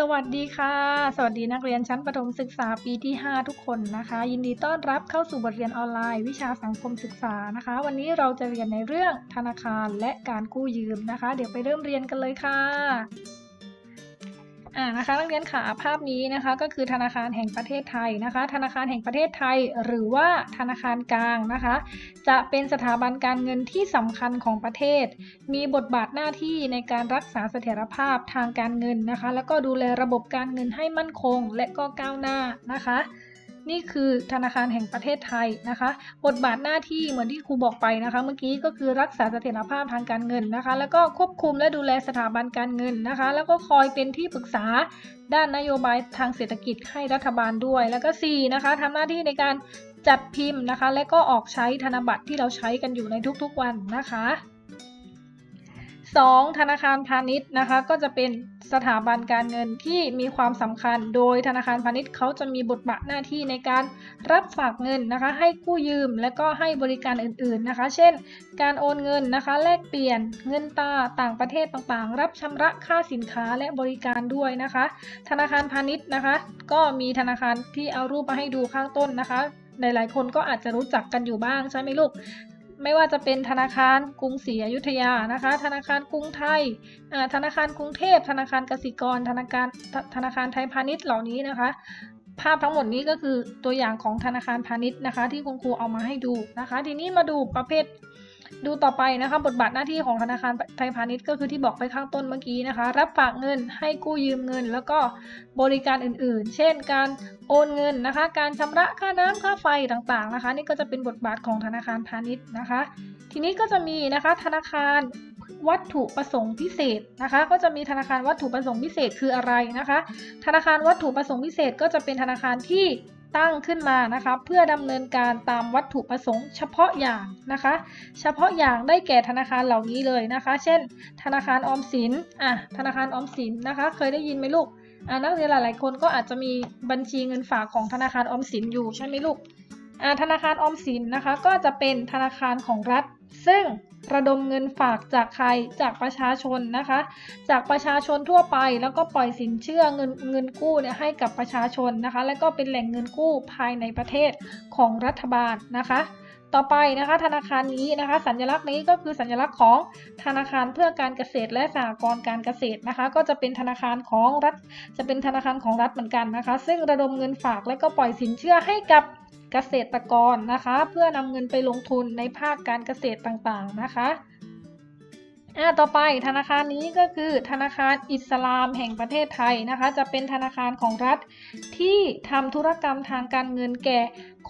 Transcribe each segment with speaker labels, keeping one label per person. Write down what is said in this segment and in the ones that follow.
Speaker 1: สวัสดีค่ะ สวัสดีนักเรียนชั้นประถมศึกษาปีที่ 5 ทุกคนนะคะ ยินดีต้อนรับเข้าสู่บทเรียนออนไลน์ วิชาสังคมศึกษานะคะ วันนี้เราจะเรียนในเรื่องธนาคารและการกู้ยืมนะคะ เดี๋ยวไปเริ่มเรียนกันเลยค่ะ อ่านะคะนักเรียนขาภาพนี้นะคะก็คือธนาคารแห่งประเทศไทยนะคะ ธนาคารแห่งประเทศไทย หรือว่าธนาคารกลางนะคะ จะเป็นสถาบันการเงินที่สำคัญของประเทศ มีบทบาทหน้าที่ในการรักษาเสถียรภาพทางการเงินนะคะ แล้วก็ดูแลระบบการเงินให้มั่นคงและก็ก้าวหน้านะคะ นี่คือธนาคารแห่งประเทศไทยนะคะ บทบาทหน้าที่เหมือนที่ครูบอกไปนะคะ เมื่อกี้ก็คือรักษาเสถียรภาพทางการเงินนะคะ แล้วก็ควบคุมและดูแลสถาบันการเงินนะคะ แล้วก็คอยเป็นที่ปรึกษาด้านนโยบายทางเศรษฐกิจให้รัฐบาลด้วย แล้วก็ 4 นะคะทำหน้าที่ในการจัดพิมพ์นะคะ และก็ออกใช้ธนบัตรที่เราใช้กันอยู่ในทุกๆวันนะคะ 2. ธนาคารพาณิชย์นะคะก็จะเป็นสถาบันการเงินที่มีความสำคัญ โดยธนาคารพาณิชย์เขาจะมีบทบาทหน้าที่ในการรับฝากเงินนะคะ ให้กู้ยืมและก็ให้บริการอื่นๆนะคะ เช่น การโอนเงินนะคะ แลกเปลี่ยนเงินตราต่างประเทศต่างๆ รับชำระค่าสินค้าและบริการด้วยนะคะ ธนาคารพาณิชย์นะคะ ก็มีธนาคารที่เอารูปมาให้ดูข้างต้นนะคะหลายๆคนก็อาจจะรู้จักกันอยู่บ้างใช่ไหมลูก ไม่ว่าจะเป็นธนาคารกรุงศรีอยุธยานะคะ ธนาคารกรุงไทยธนาคารกรุงเทพ ธนาคารกสิกร ธนาคารธนาคารไทยพาณิชย์เหล่านี้นะคะ ภาพทั้งหมดนี้ก็คือตัวอย่างของธนาคารพาณิชย์นะคะ ที่คุณครูเอามาให้ดูนะคะ ทีนี้มาดูประเภท ดูต่อไปนะคะบทบาทหน้าที่ของธนาคารไทยพาณิชย์ก็คือที่บอกไปข้างต้นเมื่อกี้นะคะ รับฝากเงินให้กู้ยืมเงิน แล้วก็บริการอื่นๆ เช่น การโอนเงินนะคะ การชำระค่าน้ำค่าไฟต่างๆนะคะ นี่ก็จะเป็นบทบาทของธนาคารพาณิชย์นะคะ ทีนี้ก็จะมีนะคะธนาคารวัตถุประสงค์พิเศษนะคะ ก็จะมีธนาคารวัตถุประสงค์พิเศษคืออะไรนะคะ ธนาคารวัตถุประสงค์พิเศษก็จะเป็นธนาคารที่ ตั้งขึ้นมานะคะ เพื่อดำเนินการตามวัตถุประสงค์เฉพาะอย่างนะคะ เฉพาะอย่างได้แก่ธนาคารเหล่านี้เลยนะคะ เช่น ธนาคารออมสินอะธนาคารออมสินนะคะ เคยได้ยินไหมลูกอะนักเรียนหลายๆคนก็อาจจะมีบัญชีเงินฝากของธนาคารออมสินอยู่ใช่ไหมลูกอ่าธนาคารออมสินนะคะก็จะเป็นธนาคารของรัฐ ซึ่งระดมเงินฝากจากใครจากประชาชนนะคะ จากประชาชนทั่วไปแล้วก็ปล่อยสินเชื่อเงินเงินกู้เนี่ยให้กับประชาชนนะคะ และก็เป็นแหล่งเงินกู้ภายในประเทศของรัฐบาลนะคะ ต่อไปนะคะ ธนาคารนี้นะคะ สัญลักษณ์นี้ก็คือสัญลักษณ์ของธนาคารเพื่อการเกษตรและสหกรณ์การเกษตรนะคะ ก็จะเป็นธนาคารของรัฐ จะเป็นธนาคารของรัฐเหมือนกันนะคะ ซึ่งระดมเงินฝากและก็ปล่อยสินเชื่อให้กับเกษตรกรนะคะ เพื่อนำเงินไปลงทุนในภาคการเกษตรต่างๆนะคะ อ่าต่อไปธนาคารนี้ก็คือธนาคารอิสลามแห่งประเทศไทยนะคะ จะเป็นธนาคารของรัฐที่ทำธุรกรรมทางการเงินแก่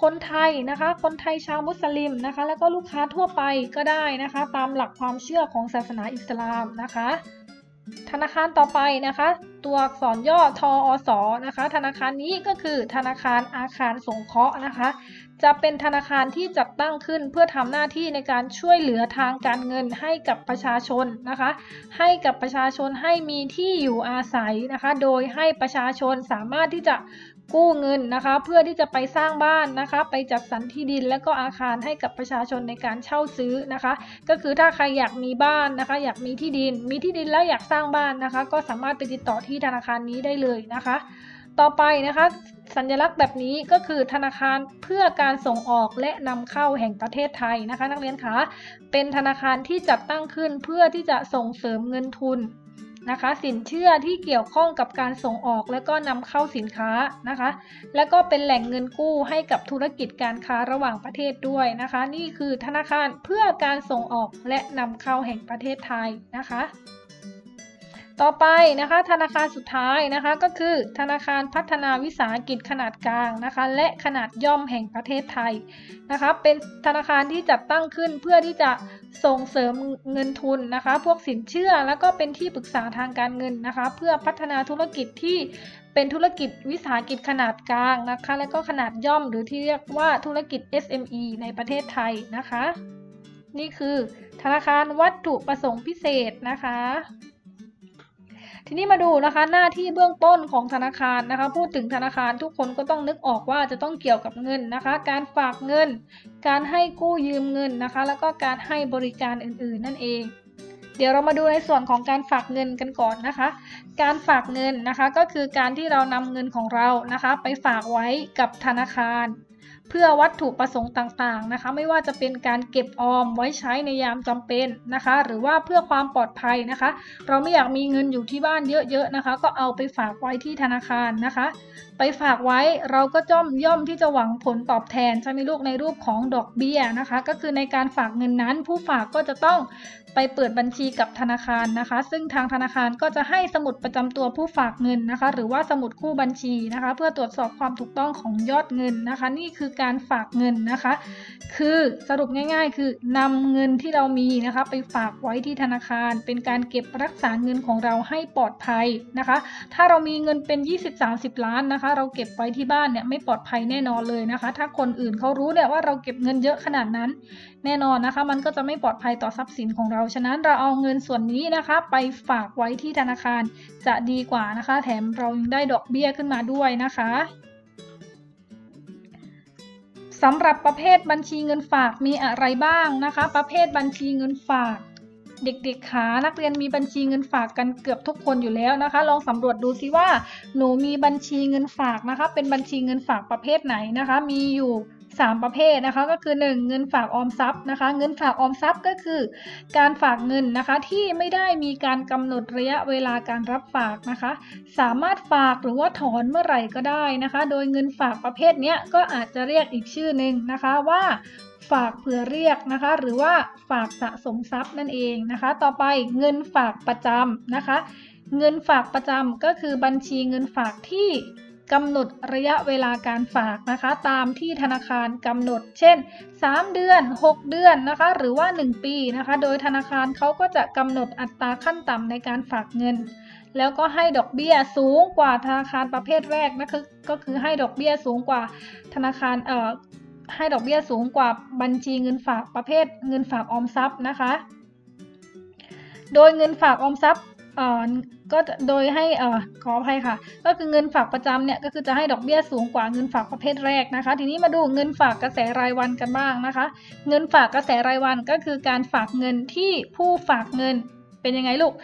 Speaker 1: คนไทยนะคะ คนไทยชาวมุสลิมนะคะ แล้วก็ลูกค้าทั่วไปก็ได้นะคะ ตามหลักความเชื่อของศาสนาอิสลามนะคะ ธนาคารต่อไปนะคะ ตัวอักษรย่อทออสนะคะ ธนาคารนี้ก็คือธนาคารอาคารสงเคราะห์นะคะ จะเป็นธนาคารที่จัดตั้งขึ้นเพื่อทำหน้าที่ในการช่วยเหลือทางการเงินให้กับประชาชนนะคะ ให้กับประชาชนให้มีที่อยู่อาศัยนะคะ โดยให้ประชาชนสามารถที่จะกู้เงินนะคะ เพื่อที่จะไปสร้างบ้านนะคะ ไปจัดสรรที่ดินและก็อาคารให้กับประชาชนในการเช่าซื้อนะคะ ก็คือถ้าใครอยากมีบ้านนะคะ อยากมีที่ดิน มีที่ดินแล้วอยากสร้างบ้านนะคะ ก็สามารถไปติดต่อที่ธนาคารนี้ได้เลยนะคะ ต่อไปนะคะ สัญลักษณ์แบบนี้ก็คือธนาคารเพื่อการส่งออกและนำเข้าแห่งประเทศไทยนะคะ นักเรียนคะเป็นธนาคารที่จัดตั้งขึ้นเพื่อที่จะส่งเสริมเงินทุนนะคะสินเชื่อที่เกี่ยวข้องกับการส่งออกและก็นำเข้าสินค้านะคะ และก็เป็นแหล่งเงินกู้ให้กับธุรกิจการค้าระหว่างประเทศด้วยนะคะ นี่คือธนาคารเพื่อการส่งออกและนำเข้าแห่งประเทศไทยนะคะ ต่อไปนะคะธนาคารสุดท้ายนะคะก็คือธนาคารพัฒนาวิสาหกิจขนาดกลางนะคะและขนาดย่อมแห่งประเทศไทยนะคะเป็นธนาคารที่จัดตั้งขึ้นเพื่อที่จะส่งเสริมเงินทุนนะคะ พวกสินเชื่อแล้วก็เป็นที่ปรึกษาทางการเงินนะคะ เพื่อพัฒนาธุรกิจที่เป็นธุรกิจวิสาหกิจขนาดกลางนะคะ และก็ขนาดย่อมหรือที่เรียกว่าธุรกิจ SME ในประเทศไทยนะคะ นี่คือธนาคารวัตถุประสงค์พิเศษนะคะ ทีนี้มาดูนะคะหน้าที่เบื้องต้นของธนาคารนะคะ พูดถึงธนาคารทุกคนก็ต้องนึกออกว่าจะต้องเกี่ยวกับเงินนะคะ การฝากเงิน การให้กู้ยืมเงินนะคะ แล้วก็การให้บริการอื่นๆ นั่นเองเดี๋ยวเรามาดูในส่วนของการฝากเงินกันก่อนนะคะ การฝากเงินนะคะก็คือการที่เรานำเงินของเรานะคะ ไปฝากไว้กับธนาคาร เพื่อวัตถุประสงค์ต่างๆนะคะ ไม่ว่าจะเป็นการเก็บออมไว้ใช้ในยามจำเป็นนะคะ หรือว่าเพื่อความปลอดภัยนะคะ เราไม่อยากมีเงินอยู่ที่บ้านเยอะๆนะคะ ก็เอาไปฝากไว้ที่ธนาคารนะคะ ไปฝากไว้เราก็จ้อมย่อมที่จะหวังผลตอบแทนใช่ไหมลูกในรูปของดอกเบี้ยนะคะ ก็คือในการฝากเงินนั้น ผู้ฝากก็จะต้องไปเปิดบัญชีกับธนาคารนะคะ ซึ่งทางธนาคารก็จะให้สมุดประจำตัวผู้ฝากเงินนะคะ หรือว่าสมุดคู่บัญชีนะคะ เพื่อตรวจสอบความถูกต้องของยอดเงินนะคะ นี่คือการฝากเงินนะคะ คือสรุปง่ายๆ คือนำเงินที่เรามีนะคะ ไปฝากไว้ที่ธนาคาร เป็นการเก็บรักษาเงินของเราให้ปลอดภัยนะคะ ถ้าเรามีเงินเป็น 20-30 ล้านนะคะ เราเก็บไว้ที่บ้านเนี่ยไม่ปลอดภัยแน่นอนเลยนะคะ ถ้าคนอื่นเขารู้เนี่ยว่าเราเก็บเงินเยอะขนาดนั้น แน่นอนนะคะ มันก็จะไม่ปลอดภัยต่อทรัพย์สินของเรา ฉะนั้นเราเอาเงินส่วนนี้นะคะ ไปฝากไว้ที่ธนาคารจะดีกว่านะคะ แถมเรายังได้ดอกเบี้ยขึ้นมาด้วยนะคะ สำหรับประเภทบัญชีเงินฝากมีอะไรบ้างนะคะ ประเภทบัญชีเงินฝาก เด็กๆขานักเรียนมีบัญชีเงินฝากกันเกือบทุกคนอยู่แล้วนะคะ ลองสำรวจดูซิว่าหนูมีบัญชีเงินฝากนะคะ เป็นบัญชีเงินฝากประเภทไหนนะคะ มีอยู่ 3 ประเภทนะคะ ก็คือ 1 เงินฝากออมทรัพย์นะคะ เงินฝากออมทรัพย์ก็คือ การฝากเงินนะคะที่ไม่ได้มีการกำหนดระยะเวลาการรับฝากนะคะ สามารถฝากหรือว่าถอนเมื่อไหร่ก็ได้นะคะ โดยเงินฝากประเภทนี้ก็อาจจะเรียกอีกชื่อหนึ่งนะคะว่าฝากเผื่อเรียกนะคะ หรือว่าฝากสะสมทรัพย์นั่นเองนะคะ ต่อไปเงินฝากประจำนะคะ เงินฝากประจำก็คือบัญชีเงินฝากที่ กำหนดระยะเวลาการฝากนะคะ ตามที่ธนาคารกำหนด เช่น 3 เดือน 6 เดือนนะคะ หรือว่า 1 ปีนะคะ โดยธนาคารเขาก็จะกำหนดอัตราขั้นต่ำในการฝากเงิน แล้วก็ให้ดอกเบี้ยสูงกว่าธนาคารประเภทแรกนะคะก็คือให้ดอกเบี้ยสูงกว่าธนาคารเอ่อให้ดอกเบี้ยสูงกว่าบัญชีเงินฝากประเภทเงินฝากออมทรัพย์นะคะ โดยเงินฝากออมทรัพย์ เอ่อก็โดยให้เอ่อขออภัยค่ะ ก็คือเงินฝากประจำเนี่ยก็คือจะให้ดอกเบี้ยสูงกว่าเงินฝากประเภทแรกนะคะ ทีนี้มาดูเงินฝากกระแสรายวันกันบ้างนะคะ เงินฝากกระแสรายวันก็คือการฝากเงินที่ผู้ฝากเงิน เป็นยังไงลูก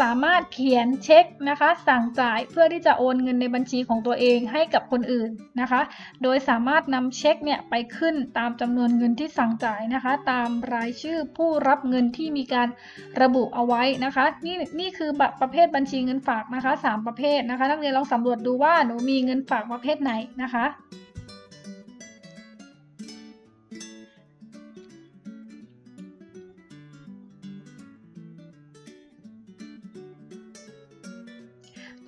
Speaker 1: สามารถเขียนเช็คนะคะ สั่งจ่ายเพื่อที่จะโอนเงินในบัญชีของตัวเองให้กับคนอื่นนะคะ โดยสามารถนำเช็คเนี่ยไปขึ้นตามจำนวนเงินที่สั่งจ่ายนะคะ ตามรายชื่อผู้รับเงินที่มีการระบุเอาไว้นะคะ นี่นี่คือประเภทบัญชีเงินฝากนะคะสามประเภทนะคะ นักเรียนลองสำรวจดูว่าหนูมีเงินฝากประเภทไหนนะคะ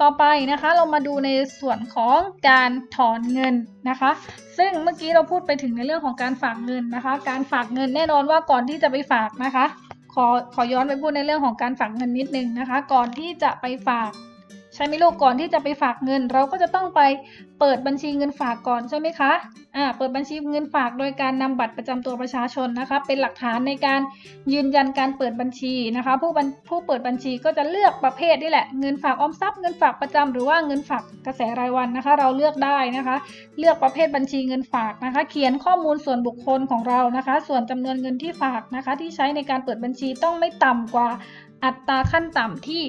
Speaker 1: ต่อไปนะคะเรามาดูในส่วนของการถอนเงินนะคะ ซึ่งเมื่อกี้เราพูดไปถึงในเรื่องของการฝากเงินนะคะ การฝากเงินแน่นอนว่าก่อนที่จะไปฝากนะคะ ขอขอย้อนไปพูดในเรื่องของการฝากเงินนิดนึงนะคะ ก่อนที่จะไปฝาก ใช่ไหมลูกก่อนที่จะไปฝากเงิน เราก็จะต้องไปเปิดบัญชีเงินฝากก่อนใช่ไหมคะอ่าเปิดบัญชีเงินฝากโดยการนำบัตรประจำตัวประชาชนนะคะ เป็นหลักฐานในการยืนยันการเปิดบัญชีนะคะ ผู้บัญผู้เปิดบัญชีก็จะเลือกประเภทนี่แหละเงินฝากออมทรัพย์เงินฝากประจำหรือว่าเงินฝากกระแสรายวันนะคะ เราเลือกได้นะคะ เลือกประเภทบัญชีเงินฝากนะคะ เขียนข้อมูลส่วนบุคคลของเรานะคะ ส่วนจำนวนเงินที่ฝากนะคะ ที่ใช้ในการเปิดบัญชีต้องไม่ต่ำกว่าอัตราขั้นต่ำที่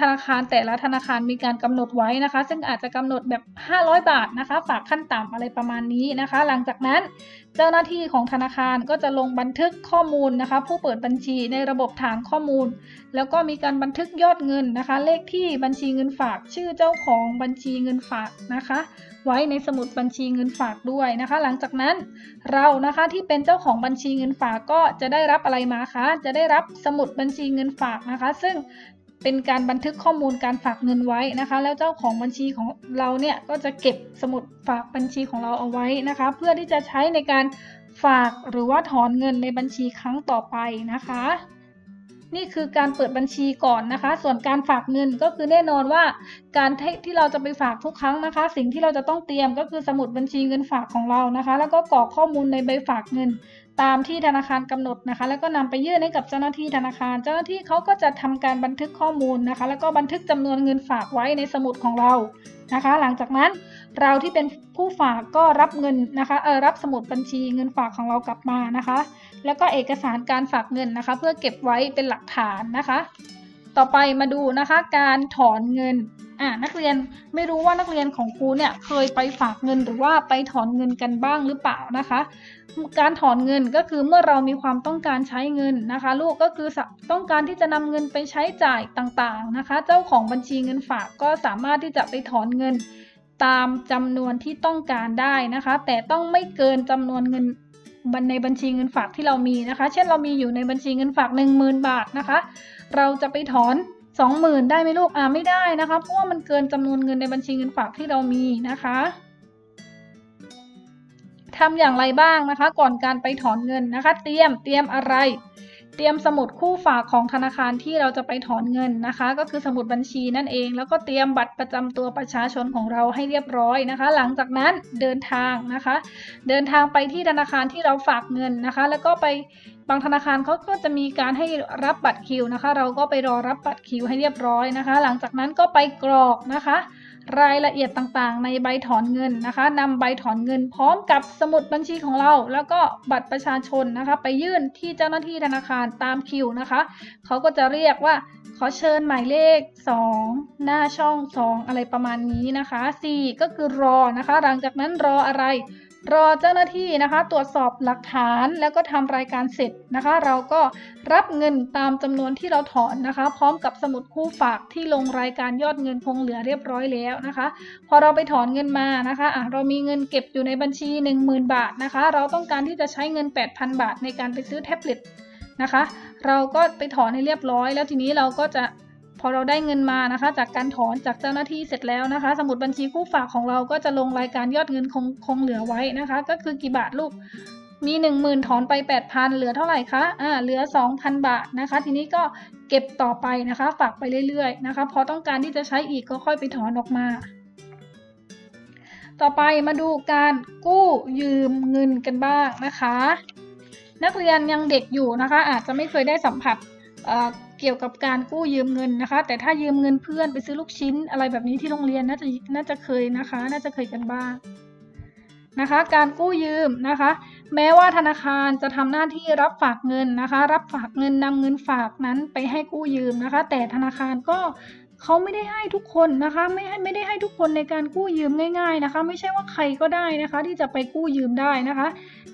Speaker 1: ธนาคารแต่ละธนาคารมีการกำหนดไว้นะคะ ซึ่งอาจจะกำหนดแบบ 500 บาทนะคะ ฝากขั้นต่ำอะไรประมาณนี้นะคะ หลังจากนั้นเจ้าหน้าที่ของธนาคารก็จะลงบันทึกข้อมูลนะคะ ผู้เปิดบัญชีในระบบฐานข้อมูล แล้วก็มีการบันทึกยอดเงินนะคะ เลขที่บัญชีเงินฝากชื่อเจ้าของบัญชีเงินฝากนะคะ ไว้ในสมุดบัญชีเงินฝากด้วยนะคะ หลังจากนั้นเรานะคะที่เป็นเจ้าของบัญชีเงินฝากก็จะได้รับอะไรมาคะจะได้รับสมุดบัญชีเงินฝากนะคะ ซึ่ง เป็นการบันทึกข้อมูลการฝากเงินไว้นะคะ แล้วเจ้าของบัญชีของเราเนี่ยก็จะเก็บสมุดฝากบัญชีของเราเอาไว้นะคะ เพื่อที่จะใช้ในการฝากหรือว่าถอนเงินในบัญชีครั้งต่อไปนะคะ นี่คือการเปิดบัญชีก่อนนะคะ ส่วนการฝากเงินก็คือแน่นอนว่า การที่เราจะไปฝากทุกครั้งนะคะ สิ่งที่เราจะต้องเตรียมก็คือสมุดบัญชีเงินฝากของเรานะคะ แล้วก็กรอกข้อมูลในใบฝากเงิน ตามที่ธนาคารกำหนดนะคะ แล้วก็นำไปยื่นให้กับเจ้าหน้าที่ธนาคาร เจ้าหน้าที่เขาก็จะทำการบันทึกข้อมูลนะคะ แล้วก็บันทึกจำนวนเงินฝากไว้ในสมุดของเรานะคะ หลังจากนั้นเราที่เป็นผู้ฝากก็รับเงินนะคะเออรับสมุดบัญชีเงินฝากของเรากลับมานะคะ แล้วก็เอกสารการฝากเงินนะคะ เพื่อเก็บไว้เป็นหลักฐานนะคะ ต่อไปมาดูนะคะการถอนเงิน อ่านักเรียนไม่รู้ว่านักเรียนของครูเนี่ยเคยไปฝากเงินหรือว่าไปถอนเงินกันบ้างหรือเปล่านะคะ การถอนเงินก็คือเมื่อเรามีความต้องการใช้เงินนะคะ ลูกก็คือต้องการที่จะนำเงินไปใช้จ่ายต่างๆนะคะ เจ้าของบัญชีเงินฝากก็สามารถที่จะไปถอนเงินตามจำนวนที่ต้องการได้นะคะ แต่ต้องไม่เกินจำนวนเงินในบัญชีเงินฝากที่เรามีนะคะ เช่นเรามีอยู่ในบัญชีเงินฝาก 10,000 บาทนะคะ เราจะไปถอน 20,000 ได้ไหมลูกอ่าไม่ได้นะคะ เพราะว่ามันเกินจำนวนเงินในบัญชีเงินฝากที่เรามีนะคะทำอย่างไรบ้างนะคะ ก่อนการไปถอนเงินนะคะ เตรียมเตรียมอะไร เตรียมสมุดคู่ฝากของธนาคารที่เราจะไปถอนเงินนะคะ ก็คือสมุดบัญชีนั่นเอง แล้วก็เตรียมบัตรประจำตัวประชาชนของเราให้เรียบร้อยนะคะ หลังจากนั้นเดินทางนะคะ เดินทางไปที่ธนาคารที่เราฝากเงินนะคะ แล้วก็ไป บางธนาคารเขาก็จะมีการให้รับบัตรคิวนะคะ เราก็ไปรอรับบัตรคิวให้เรียบร้อยนะคะ หลังจากนั้นก็ไปกรอกนะคะ รายละเอียดต่างๆ ในใบถอนเงินนะคะนำใบถอนเงินพร้อมกับสมุดบัญชีของเรา แล้วก็บัตรประชาชนนะคะ ไปยื่นที่เจ้าหน้าที่ธนาคารตามคิวนะคะเขาก็จะเรียกว่าขอเชิญหมายเลข 2 หน้าช่อง 2 อะไรประมาณนี้นะคะ 4 ก็คือรอนะคะ หลังจากนั้นรออะไร รอเจ้าหน้าที่นะคะ ตรวจสอบหลักฐานแล้วก็ทำรายการเสร็จนะคะ เราก็รับเงินตามจำนวนที่เราถอนนะคะ พร้อมกับสมุดคู่ฝากที่ลงรายการยอดเงินคงเหลือเรียบร้อยแล้วนะคะ พอเราไปถอนเงินมานะคะอะเรามีเงินเก็บอยู่ในบัญชี 10,000 บาทนะคะ เราต้องการที่จะใช้เงิน 8,000 บาทในการไปซื้อแท็บเล็ตนะคะ เราก็ไปถอนให้เรียบร้อย แล้วทีนี้เราก็จะ พอเราได้เงินมานะคะ จากการถอนจากเจ้าหน้าที่เสร็จแล้วนะคะ สมุดบัญชีคู่ฝากของเราก็จะลงรายการยอดเงินคงคงเหลือไว้นะคะ ก็คือกี่บาทลูกมี 10,000 ถอนไป 8,000 เหลือเท่าไหร่คะอ่าเหลือ 2,000 บาทนะคะ ทีนี้ก็เก็บต่อไปนะคะ ฝากไปเรื่อยๆนะคะ พอต้องการที่จะใช้อีกก็ค่อยไปถอนออกมา ต่อไปมาดูการกู้ยืมเงินกันบ้างนะคะ นักเรียนยังเด็กอยู่นะคะ อาจจะไม่เคยได้สัมผัส เกี่ยวกับการกู้ยืมเงินนะคะ แต่ถ้ายืมเงินเพื่อนไปซื้อลูกชิ้น อะไรแบบนี้ที่โรงเรียนน่าจะน่าจะเคยนะคะ น่าจะเคยกันบ้างนะคะ การกู้ยืมนะคะ แม้ว่าธนาคารจะทำหน้าที่รับฝากเงินนะคะ รับฝากเงินนำเงินฝากนั้นไปให้กู้ยืมนะคะ แต่ธนาคารก็ เขาไม่ได้ให้ทุกคนนะคะไม่ให้ไม่ได้ให้ทุกคนในการกู้ยืมง่าย ๆนะคะ ไม่ใช่ว่าใครก็ได้นะคะ ที่จะไปกู้ยืมได้นะคะ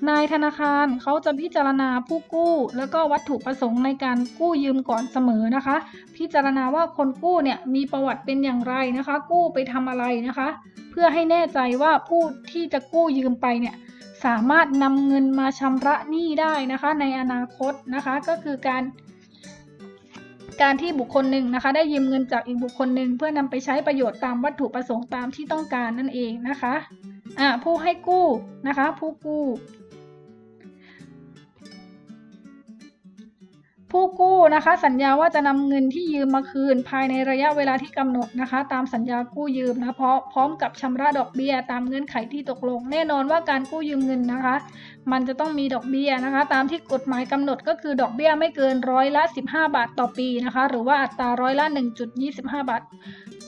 Speaker 1: นายธนาคารเขาจะพิจารณาผู้กู้ แล้วก็วัตถุประสงค์ในการกู้ยืมก่อนเสมอนะคะ พิจารณาว่าคนกู้เนี่ยมีประวัติเป็นอย่างไรนะคะ กู้ไปทำอะไรนะคะ เพื่อให้แน่ใจว่าผู้ที่จะกู้ยืมไปเนี่ยสามารถนำเงินมาชำระหนี้ได้นะคะ ในอนาคตนะคะ ก็คือการ การที่บุคคลหนึ่งนะคะ ได้ยืมเงินจากอีกบุคคลหนึ่งเพื่อนำไปใช้ประโยชน์ตามวัตถุประสงค์ตามที่ต้องการนั่นเองนะคะอ่าผู้ให้กู้นะคะ ผู้กู้ ผู้กู้นะคะ สัญญาว่าจะนำเงินที่ยืมมาคืนภายในระยะเวลาที่กำหนดนะคะ ตามสัญญากู้ยืมนะเพราะพร้อมกับชำระดอกเบี้ยตามเงื่อนไขที่ตกลง แน่นอนว่าการกู้ยืมเงินนะคะ มันจะต้องมีดอกเบี้ยนะคะ ตามที่กฎหมายกำหนดก็คือดอกเบี้ยไม่เกินร้อยละ 15 บาทต่อปีนะคะ หรือว่าอัตราร้อยละ 1.25 บาท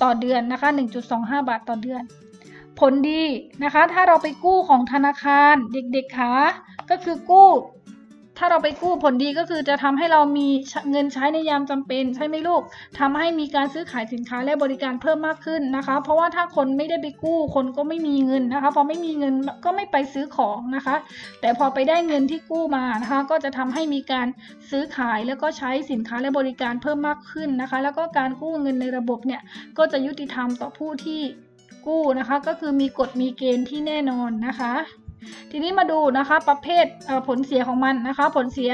Speaker 1: ต่อเดือนนะคะ 1.25 บาทต่อเดือน ผลดีนะคะ ถ้าเราไปกู้ของธนาคารเด็กๆคะก็คือกู้ ถ้าเราไปกู้ผลดีก็คือจะทำให้เรามีเงินใช้ในยามจำเป็น ใช่ไหมลูกทำให้มีการซื้อขายสินค้าและบริการเพิ่มมากขึ้นนะคะ เพราะว่าถ้าคนไม่ได้ไปกู้คนก็ไม่มีเงินนะคะ พอไม่มีเงินก็ไม่ไปซื้อของนะคะ แต่พอไปได้เงินที่กู้มานะคะ ก็จะทำให้มีการซื้อขายแล้วก็ใช้สินค้าและบริการเพิ่มมากขึ้นนะคะ แล้วก็การกู้เงินในระบบเนี่ยก็จะยุติธรรมต่อผู้ที่กู้นะคะ ก็คือมีกฎมีเกณฑ์ที่แน่นอนนะคะ ทีนี้มาดูนะคะประเภทผลเสียของมันนะคะ ผลเสีย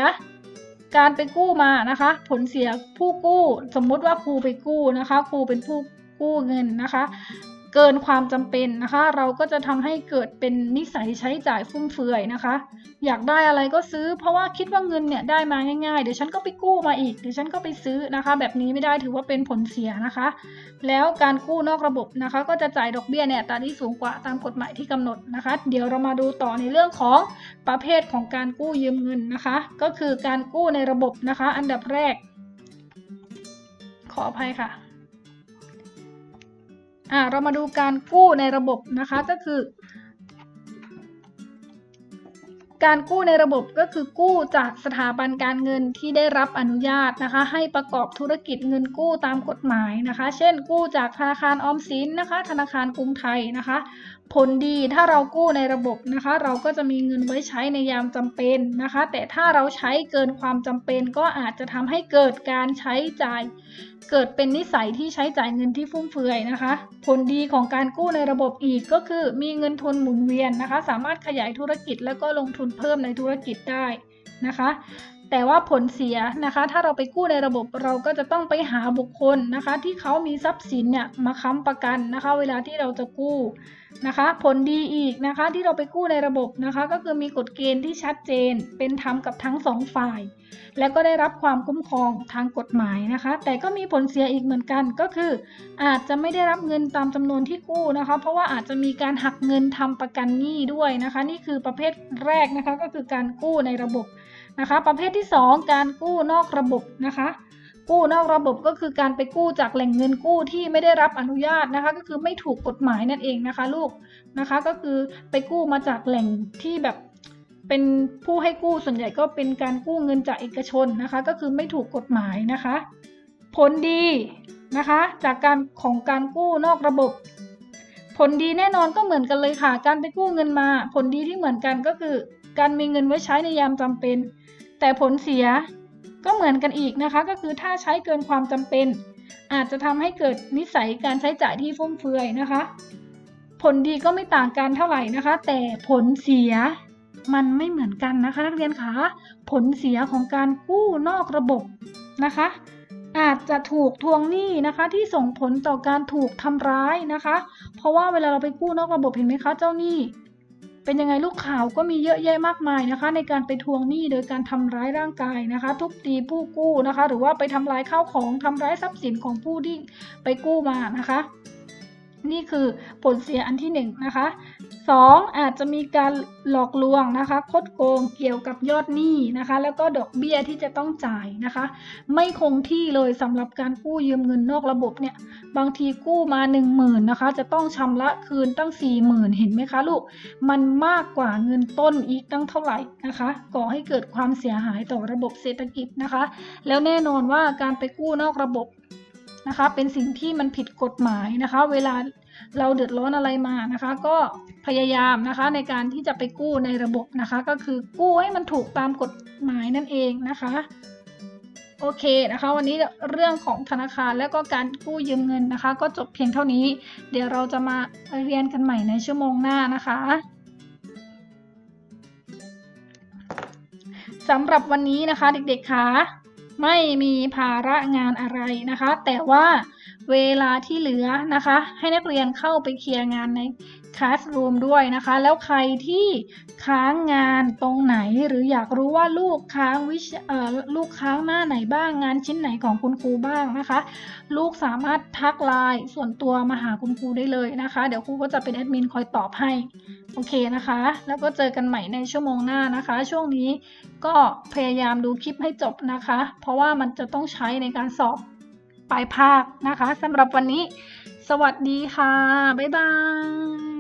Speaker 1: การไปกู้มานะคะ ผลเสียผู้กู้ สมมุติว่าครูไปกู้นะคะ ครูเป็นผู้กู้เงินนะคะ เกินความจำเป็นนะคะ เราก็จะทำให้เกิดเป็นนิสัยใช้จ่ายฟุ่มเฟือยนะคะ อยากได้อะไรก็ซื้อ เพราะว่าคิดว่าเงินเนี่ยได้มาง่ายๆ เดี๋ยวฉันก็ไปกู้มาอีก เดี๋ยวฉันก็ไปซื้อนะคะ แบบนี้ไม่ได้ถือว่าเป็นผลเสียนะคะ แล้วการกู้นอกระบบนะคะ ก็จะจ่ายดอกเบี้ยเนี่ยตราที่สูงกว่าตามกฎหมายที่กำหนดนะคะ เดี๋ยวเรามาดูต่อในเรื่องของประเภทของการกู้ยืมเงินนะคะ ก็คือการกู้ในระบบนะคะ อันดับแรก ขออภัยค่ะ อ่าเรามาดูการกู้ในระบบนะคะก็คือ การกู้ในระบบก็คือกู้จากสถาบันการเงินที่ได้รับอนุญาตนะคะ ให้ประกอบธุรกิจเงินกู้ตามกฎหมายนะคะ เช่น กู้จากธนาคารออมสินนะคะ ธนาคารกรุงไทยนะคะ ผลดีถ้าเรากู้ในระบบนะคะ เราก็จะมีเงินไว้ใช้ในยามจำเป็นนะคะ แต่ถ้าเราใช้เกินความจำเป็นก็อาจจะทำให้เกิดการใช้จ่าย เกิดเป็นนิสัยที่ใช้จ่ายเงินที่ฟุ่มเฟือยนะคะ ผลดีของการกู้ในระบบอีกก็คือมีเงินทุนหมุนเวียนนะคะ สามารถขยายธุรกิจแล้วก็ลงทุนเพิ่มในธุรกิจได้นะคะแต่ว่าผลเสียนะคะ ถ้าเราไปกู้ในระบบเราก็จะต้องไปหาบุคคลนะคะ ที่เขามีทรัพย์สินเนี่ยมาค้ำประกันนะคะ เวลาที่เราจะกู้ นะคะ ผลดีอีกนะคะที่เราไปกู้ในระบบนะคะ ก็คือมีกฎเกณฑ์ที่ชัดเจนเป็นธรรมกับทั้งสองฝ่าย และก็ได้รับความคุ้มครองทางกฎหมายนะคะ แต่ก็มีผลเสียอีกเหมือนกันก็คือ อาจจะไม่ได้รับเงินตามจำนวนที่กู้นะคะ เพราะว่าอาจจะมีการหักเงินทำประกันหนี้ด้วยนะคะ นี่คือประเภทแรกนะคะก็คือการกู้ในระบบนะคะ ประเภทที่ 2 การกู้นอกระบบนะคะ กู้นอกระบบก็คือการไปกู้จากแหล่งเงินกู้ที่ไม่ได้รับอนุญาตนะคะ ก็คือไม่ถูกกฎหมายนั่นเองนะคะ ลูกนะคะ ก็คือไปกู้มาจากแหล่งที่แบบเป็นผู้ให้กู้ส่วนใหญ่ก็เป็นการกู้เงินจากเอกชนนะคะ ก็คือไม่ถูกกฎหมายนะคะ ผลดีนะคะ จากการของการกู้นอกระบบ ผลดีแน่นอนก็เหมือนกันเลยค่ะ การไปกู้เงินมา ผลดีที่เหมือนกันก็คือ การมีเงินไว้ใช้ในยามจำเป็น แต่ผลเสีย ก็เหมือนกันอีกนะคะ ก็คือถ้าใช้เกินความจำเป็น อาจจะทำให้เกิดนิสัยการใช้จ่ายที่ฟุ่มเฟือยนะคะ ผลดีก็ไม่ต่างกันเท่าไหร่นะคะ แต่ผลเสียมันไม่เหมือนกันนะคะ นักเรียนคะผลเสียของการกู้นอกระบบนะคะ อาจจะถูกทวงหนี้นะคะที่ส่งผลต่อการถูกทำร้ายนะคะ เพราะว่าเวลาเราไปกู้นอกระบบเห็นไหมคะเจ้าหนี้ เป็นยังไงลูกข่าวก็มีเยอะแยะมากมายนะคะ ในการไปทวงหนี้โดยการทำร้ายร่างกายนะคะ ทุบตีผู้กู้นะคะ หรือว่าไปทำลายข้าวของทำร้ายทรัพย์สินของผู้ที่ไปกู้มานะคะ นี่คือผลเสียอันที่หนึ่งนะคะ 2. อาจจะมีการหลอกลวงนะคะ คดโกงเกี่ยวกับยอดหนี้นะคะ แล้วก็ดอกเบี้ยที่จะต้องจ่ายนะคะ ไม่คงที่เลยสำหรับการกู้ยืมเงินนอกระบบเนี่ย บางทีกู้มา 1 0,000นะคะ จะต้องชำระคืนตั้ง 40,000 เห็นไหมคะลูก มันมากกว่าเงินต้นอีกตั้งเท่าไหร่นะคะ ก่อให้เกิดความเสียหายต่อระบบเศรษฐกิจนะคะ แล้วแน่นอนว่าการไปกู้นอกระบบ นะคะ เป็นสิ่งที่มันผิดกฎหมายนะคะ เวลาเราเดือดร้อนอะไรมานะคะ ก็พยายามนะคะในการที่จะไปกู้ในระบบนะคะ ก็คือกู้ให้มันถูกตามกฎหมายนั่นเองนะคะโอเคนะคะ วันนี้เรื่องของธนาคารและก็การกู้ยืมเงินนะคะ ก็จบเพียงเท่านี้ เดี๋ยวเราจะมาเรียนกันใหม่ในชั่วโมงหน้านะคะสำหรับวันนี้นะคะเด็กๆคะ ไม่มีภาระงานอะไรนะคะ แต่ว่า เวลาที่เหลือนะคะ ให้นักเรียนเข้าไปเคลียร์งานใน Classroom ด้วยนะคะ แล้วใครที่ค้างงานตรงไหนหรืออยากรู้ว่าลูกค้างวิชเอ่อลูกค้างหน้าไหนบ้างงานชิ้นไหนของคุณครูบ้างนะคะ ลูกสามารถทักไลน์ส่วนตัวมาหาคุณครูได้เลยนะคะ เดี๋ยวครูก็จะเป็นแอดมินคอยตอบให้โอเคนะคะ แล้วก็เจอกันใหม่ในชั่วโมงหน้านะคะ ช่วงนี้ก็พยายามดูคลิปให้จบนะคะ เพราะว่ามันจะต้องใช้ในการสอบ ปลายภาคนะคะสำหรับวันนี้ สวัสดีค่ะ บ๊ายบาย